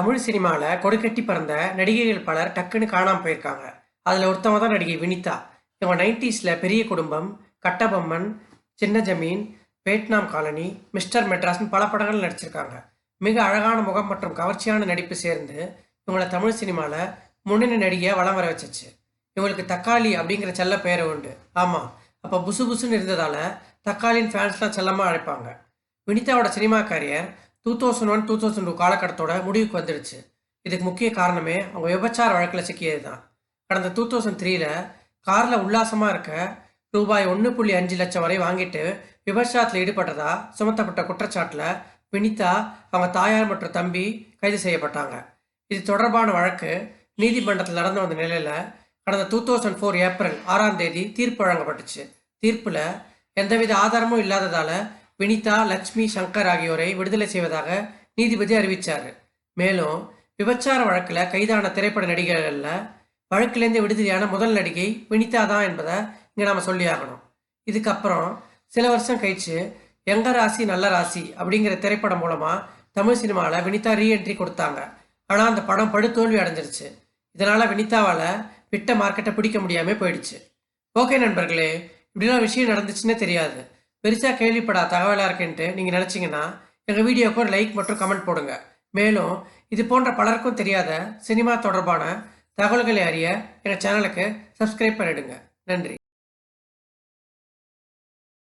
தமிழ் சினிமாவில் கொடிக்கட்டி பிறந்த நடிகைகள் பலர் டக்குன்னு காணாமல் போயிருக்காங்க. அதில் ஒருத்தவங்க தான் நடிகை வினிதா. இவங்க நைன்டிஸில் பெரிய குடும்பம் கட்டபொம்மன் சின்ன ஜமீன் வியட்நாம் காலனி மிஸ்டர் மெட்ராஸ்னு பல படங்கள் நடிச்சிருக்காங்க. மிக அழகான முகம் மற்றும் கவர்ச்சியான நடிப்பு சேர்ந்து இவங்கள தமிழ் சினிமாவில் முன்னணி நடிகையாக வலம் வர வச்சுச்சு. இவங்களுக்கு தக்காளி அப்படிங்கிற செல்ல பெயர் உண்டு. ஆமாம் அப்போ புசு புசுன்னு இருந்ததால் தக்காளின் ஃபேன்ஸ்லாம் செல்லமாக அழைப்பாங்க. வினிதாவோட cinema career two thousand one two thousand two காலகட்டத்தோட முடிவுக்கு வந்துடுச்சு இதுக்கு முக்கிய காரணமே அவங்க விபச்சார வழக்கில் சிக்கியது தான் கடந்த டூ தௌசண்ட் த்ரீல காரில் உல்லாசமாக இருக்க ரூபாய் ஒன்று புள்ளி அஞ்சு லட்சம் வரை வாங்கிட்டு விபச்சாரத்தில் ஈடுபட்டதா சுமத்தப்பட்ட குற்றச்சாட்டில் வினிதா அவங்க தாயார் மற்றும் தம்பி கைது செய்யப்பட்டாங்க. இது தொடர்பான வழக்கு நீதிமன்றத்தில் நடந்து வந்த நிலையில் கடந்த டூ தௌசண்ட் ஃபோர் ஏப்ரல் ஆறாம் தேதி தீர்ப்பு வழங்கப்பட்டுச்சு. தீர்ப்பில் எந்தவித ஆதாரமும் இல்லாததால் வினிதா லட்சுமி சங்கர் ஆகியோரை விடுதலை செய்வதாக நீதிபதி அறிவித்தார் மேலும் விபச்சார வழக்கில் கைதான திரைப்பட நடிகர்களில் வழக்கிலேருந்து விடுதலையான முதல் நடிகை வினிதா தான் என்பதை இங்கே நாம் சொல்லியாகணும் இதுக்கப்புறம் சில வருஷம் கழிச்சு எங்க ராசி நல்ல ராசி அப்படிங்கிற திரைப்படம் மூலமாக தமிழ் சினிமாவில் வினிதா ரீஎன்ட்ரி கொடுத்தாங்க. ஆனால் அந்த படம் படுதோல்வி அடைஞ்சிருச்சு. இதனால் வினிதாவால் விட்ட மார்க்கெட்டை பிடிக்க முடியாமல் போயிடுச்சு. ஓகே நண்பர்களே இப்படிலாம் விஷயம் நடந்துச்சுன்னே தெரியாது. பெருசாக கேள்விப்படா தகவலாக இருக்குன்ட்டு நீங்கள் நினச்சிங்கன்னா எங்கள் வீடியோக்கு ஒரு லைக் மற்றும் கமெண்ட் போடுங்க. மேலும் இது போன்ற பலருக்கும் தெரியாத சினிமா தொடர்பான தகவல்களை அறிய எங்கள் சேனலுக்கு சப்ஸ்கிரைப் பண்ணிடுங்க. நன்றி.